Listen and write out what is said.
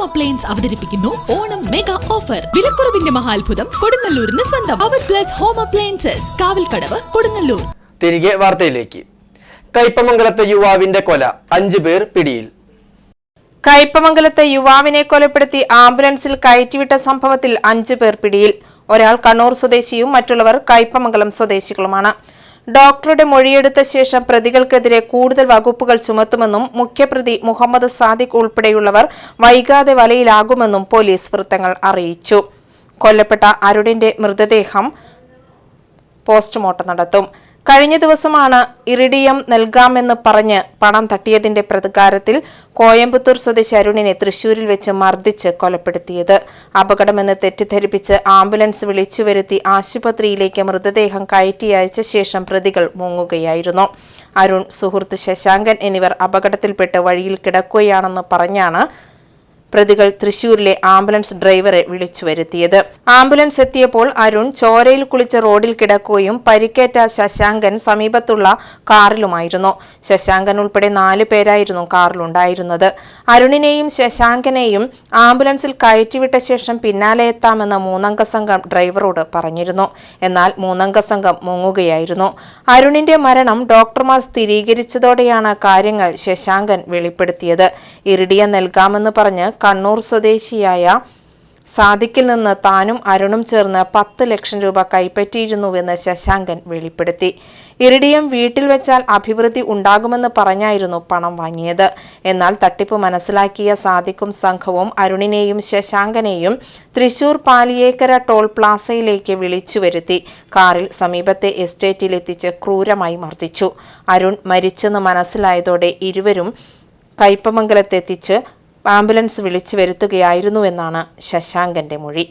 Home appliance അവതരിപ്പിക്കുന്നു. Onam mega offer വിലക്കുറവിന്റെ മഹാത്ഭുതം കൊടുങ്ങല്ലൂരിന് സ്വന്തം. അവർ plus home appliances Kavalkadavu Kodungallur. തിരികെ വാർത്തയിലേക്ക്. കൈപ്പമംഗലത്തെ യുവാവിന്റെ കൊല. അഞ്ചു പേർ പിടിയിൽ. കയ്പമംഗലത്തെ യുവാവിനെ കൊലപ്പെടുത്തി ആംബുലൻസിൽ കയറ്റിവിട്ട സംഭവത്തിൽ അഞ്ചു പേർ പിടിയിൽ. ഒരാൾ കണ്ണൂർ സ്വദേശിയും മറ്റുള്ളവർ കയ്പമംഗലം സ്വദേശികളുമാണ്. ഡോക്ടറുടെ മൊഴിയെടുത്ത ശേഷം പ്രതികൾക്കെതിരെ കൂടുതൽ വകുപ്പുകൾ ചുമത്തുമെന്നും മുഖ്യപ്രതി മുഹമ്മദ് സാദിഖ് ഉൾപ്പെടെയുള്ളവർ വൈകാതെ വലയിലാകുമെന്നും പോലീസ് വൃത്തങ്ങൾ അറിയിച്ചു. കൊല്ലപ്പെട്ട അരുണിന്റെ മൃതദേഹം പോസ്റ്റ്മോർട്ടം നടത്തും. കഴിഞ്ഞ ദിവസമാണ് ഇറിഡിയം നൽകാമെന്ന് പറഞ്ഞ് പണം തട്ടിയതിന്റെ പ്രതികാരത്തിൽ കോയമ്പത്തൂർ സ്വദേശി അരുണിനെ തൃശൂരിൽ വെച്ച് മർദ്ദിച്ച് കൊലപ്പെടുത്തിയത്. അപകടമെന്ന് തെറ്റിദ്ധരിപ്പിച്ച് ആംബുലൻസ് വിളിച്ചു വരുത്തി ആശുപത്രിയിലേക്ക് മൃതദേഹം കയറ്റി അയച്ച ശേഷം പ്രതികൾ മുങ്ങുകയായിരുന്നു. അരുൺ സുഹൃത്ത് ശശാങ്കൻ എന്നിവർ അപകടത്തിൽപ്പെട്ട് വഴിയിൽ കിടക്കുകയാണെന്ന് പറഞ്ഞാണ് പ്രതികൾ തൃശൂരിലെ ആംബുലൻസ് ഡ്രൈവറെ വിളിച്ചു വരുത്തിയത്. ആംബുലൻസ് എത്തിയപ്പോൾ അരുൺ ചോരയിൽ കുളിച്ച് റോഡിൽ കിടക്കുകയും പരിക്കേറ്റ ശശാങ്കൻ സമീപത്തുള്ള കാറിലുമായിരുന്നു. ശശാങ്കൻ ഉൾപ്പെടെ നാല് പേരായിരുന്നു കാറിലുണ്ടായിരുന്നത്. അരുണിനെയും ശശാങ്കനെയും ആംബുലൻസിൽ കയറ്റിവിട്ട ശേഷം പിന്നാലെ എത്താമെന്ന് മൂന്നംഗ സംഘം ഡ്രൈവറോട് പറഞ്ഞിരുന്നു. എന്നാൽ മൂന്നംഗ സംഘം മുങ്ങുകയായിരുന്നു. അരുണിന്റെ മരണം ഡോക്ടർമാർ സ്ഥിരീകരിച്ചതോടെയാണ് കാര്യങ്ങൾ ശശാങ്കൻ വെളിപ്പെടുത്തിയത്. ഇറിഡിയ നൽകാമെന്ന് പറഞ്ഞ് കണ്ണൂർ സ്വദേശിയായ സാദിക്കിൽ നിന്ന് താനും അരുണും ചേർന്ന് പത്ത് ലക്ഷം രൂപ കൈപ്പറ്റിയിരുന്നുവെന്ന് ശശാങ്കൻ വെളിപ്പെടുത്തി. ഇറിഡിയം വീട്ടിൽ വെച്ചാൽ അഭിവൃദ്ധി ഉണ്ടാകുമെന്ന് പറഞ്ഞായിരുന്നു പണം വാങ്ങിയത്. എന്നാൽ തട്ടിപ്പ് മനസ്സിലാക്കിയ സാദിക്കും സംഘവും അരുണിനെയും ശശാങ്കനെയും തൃശൂർ പാലിയേക്കര ടോൾ പ്ലാസയിലേക്ക് വിളിച്ചു വരുത്തി കാറിൽ സമീപത്തെ എസ്റ്റേറ്റിലെത്തിച്ച് ക്രൂരമായി മർദ്ദിച്ചു. അരുൺ മരിച്ചെന്ന് മനസ്സിലായതോടെ ഇരുവരും കയ്പമംഗലത്തെത്തിച്ച് ആംബുലൻസ് വിളിച്ചു വരുത്തുകയായിരുന്നുവെന്നാണ് ശശാങ്കന്റെ മൊഴി.